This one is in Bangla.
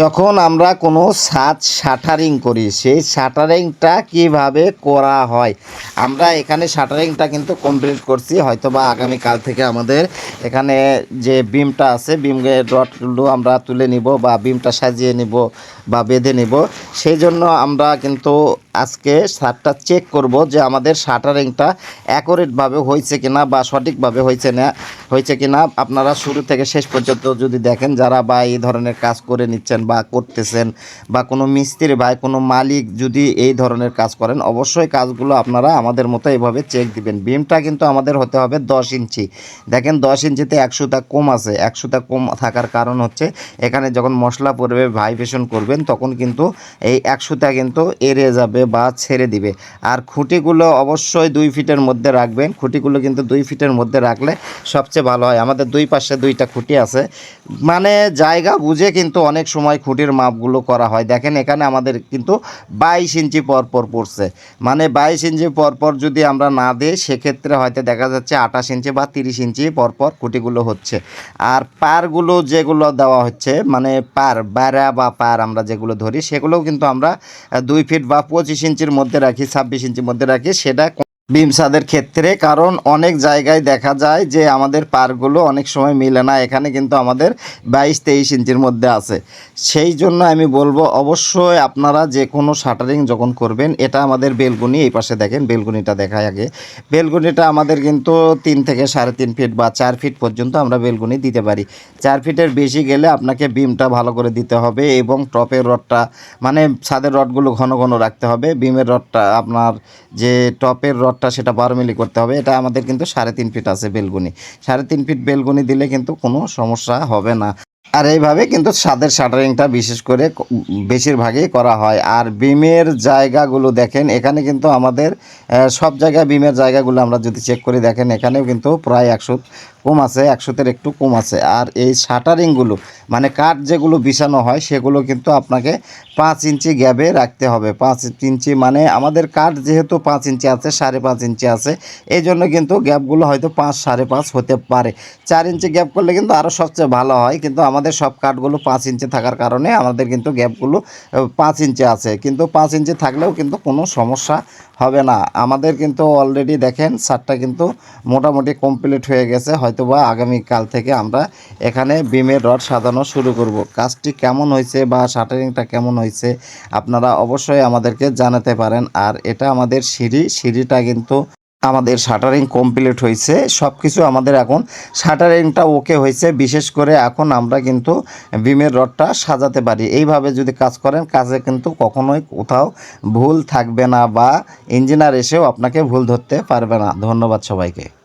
যখন আমরা কোনো ছাদ শাটারিং করি, সেই শাটারিংটা কীভাবে করা হয়? আমরা এখানে শাটারিংটা কিন্তু কমপ্লিট করছি। হয়তো বা আগামীকাল থেকে আমাদের এখানে যে বিমটা আছে বিমের রডগুলো আমরা তুলে নিব বা বিমটা সাজিয়ে নিব বা বেঁধে নিব। সেই জন্য আমরা কিন্তু আজকে ছাদটা চেক করব যে আমাদের শাটারিংটা অ্যাকোরেটভাবে হয়েছে কিনা বা সঠিকভাবে হয়েছে না, হয়েছে কিনা। আপনারা শুরু থেকে শেষ পর্যন্ত যদি দেখেন যারা বা এই ধরনের কাজ করে নিচ্ছেন বা করতেছেন বা কোনো মিস্ত্রি ভাই কোনো মালিক যদি এই ধরনের কাজ করেন, অবশ্যই কাজগুলো আপনারা আমাদের মতো এভাবে চেক দিবেন। বিমটা কিন্তু আমাদের হতে হবে দশ ইঞ্চি। দেখেন দশ ইঞ্চিতে একশোটা কম আছে। একশোটা কম থাকার কারণ হচ্ছে এখানে যখন মশলা পড়বে, ভাইব্রেশন করবেন, তখন কিন্তু এই একশোটা কিন্তু এড়িয়ে যাবে বা ছেড়ে দিবে। আর খুঁটিগুলো অবশ্যই দুই ফিটের মধ্যে রাখবেন। খুঁটিগুলো কিন্তু দুই ফিটের মধ্যে রাখলে সবচেয়ে ভালো হয়। আমাদের দুই পাশে দুইটা খুঁটি আছে। মানে জায়গা বুঝে কিন্তু অনেক সময় খুঁটির মাপগুলো করা হয়। দেখেন এখানে আমাদের কিন্তু বাইশ ইঞ্চি পর পর পড়ছে। মানে বাইশ ইঞ্চি পর পর যদি আমরা না দিই, সেক্ষেত্রে হয়তো দেখা যাচ্ছে আঠাশ ইঞ্চি বা তিরিশ ইঞ্চি পর পর খুঁটিগুলো হচ্ছে। আর পারগুলো যেগুলো দেওয়া হচ্ছে মানে পার বেড়া বা পার আমরা যেগুলো ধরি, সেগুলোও কিন্তু আমরা দুই ফিট বা পঁচিশ ইঞ্চির মধ্যে রাখি ছাব্বিশ ইঞ্চির মধ্যে রাখি সেটা বিমসাদের ক্ষেত্রে, কারণ অনেক জায়গায় দেখা যায় যে আমাদের পারগুলো অনেক সময় মিলে না। এখানে কিন্তু আমাদের বাইশ, তেইশ ইঞ্চির মধ্যে আছে। সেই জন্য আমি বলব, অবশ্যই আপনারা যে কোনো শাটারিং যখন করবেন, এটা আমাদের বেলগুনি এই পাশে দেখেন, বেলগুনিটা দেখায় আগে। বেলগুনিটা আমাদের কিন্তু তিন থেকে সাড়ে তিন ফিট বা চার ফিট পর্যন্ত আমরা বেলগুনি দিতে পারি। চার ফিটের বেশি গেলে আপনাকে বিমটা ভালো করে দিতে হবে এবং টপের রডটা মানে ছাদের রডগুলো ঘন ঘন রাখতে হবে। বিমের রডটা আপনার যে টপের রডটা সেটা বারো মিলি করতে হবে। এটা আমাদের কিন্তু সাড়ে তিন ফিট আছে বেলগুনি। সাড়ে তিন ফিট বেলগুনি দিলে কিন্তু কোনো সমস্যা হবে না। আর এইভাবে কিন্তু ছাদের শাটারিংটা বিশেষ করে বেশিরভাগই করা হয়। আর বিমের জায়গাগুলো দেখেন, এখানে কিন্তু আমাদের সব জায়গায় বিমের জায়গাগুলো আমরা যদি চেক করে দেখেন, এখানেও কিন্তু প্রায় একশো কম আছে, একশোতের একটু কম আছে। আর এই শাটারিংগুলো মানে কাঠ যেগুলো বিছানো হয়, সেগুলো কিন্তু আপনাকে পাঁচ ইঞ্চি গ্যাপে রাখতে হবে। পাঁচ ইঞ্চি মানে আমাদের কাঠ যেহেতু পাঁচ ইঞ্চি আছে, সাড়ে পাঁচ ইঞ্চি আছে এই জন্য কিন্তু গ্যাপগুলো হয়তো পাঁচ, সাড়ে পাঁচ হতে পারে। চার ইঞ্চি গ্যাপ করলে কিন্তু আরও সবচেয়ে ভালো হয়, কিন্তু আমাদের সব কাঠগুলো পাঁচ ইঞ্চি থাকার কারণে আমাদের কিন্তু গ্যাপগুলো পাঁচ ইঞ্চি আছে। কিন্তু পাঁচ ইঞ্চি থাকলেও কিন্তু কোনো সমস্যা হবে না। আমাদের কিন্তু অলরেডি দেখেন, সারটা কিন্তু মোটামুটি কমপ্লিট হয়ে গেছে। হয়তোবা আগামীকাল থেকে আমরা এখানে বিমের রড সাজানো শুরু করব। কাজটি কেমন হয়েছে বা শাটারিংটা কেমন হয়েছে আপনারা অবশ্যই আমাদেরকে জানাতে পারেন। আর এটা আমাদের সিঁড়ি, সিঁড়িটা কিন্তু আমাদের শাটারিং কমপ্লিট হয়েছে। সব কিছু আমাদের এখন শাটারিংটা ওকে হয়েছে। বিশেষ করে এখন আমরা কিন্তু বিমের রডটা সাজাতে পারি। এইভাবে যদি কাজ করেন, কাজে কিন্তু কখনোই কোথাও ভুল থাকবে না বা ইঞ্জিনিয়ার এসেও আপনাকে ভুল ধরতে পারবে না। ধন্যবাদ সবাইকে।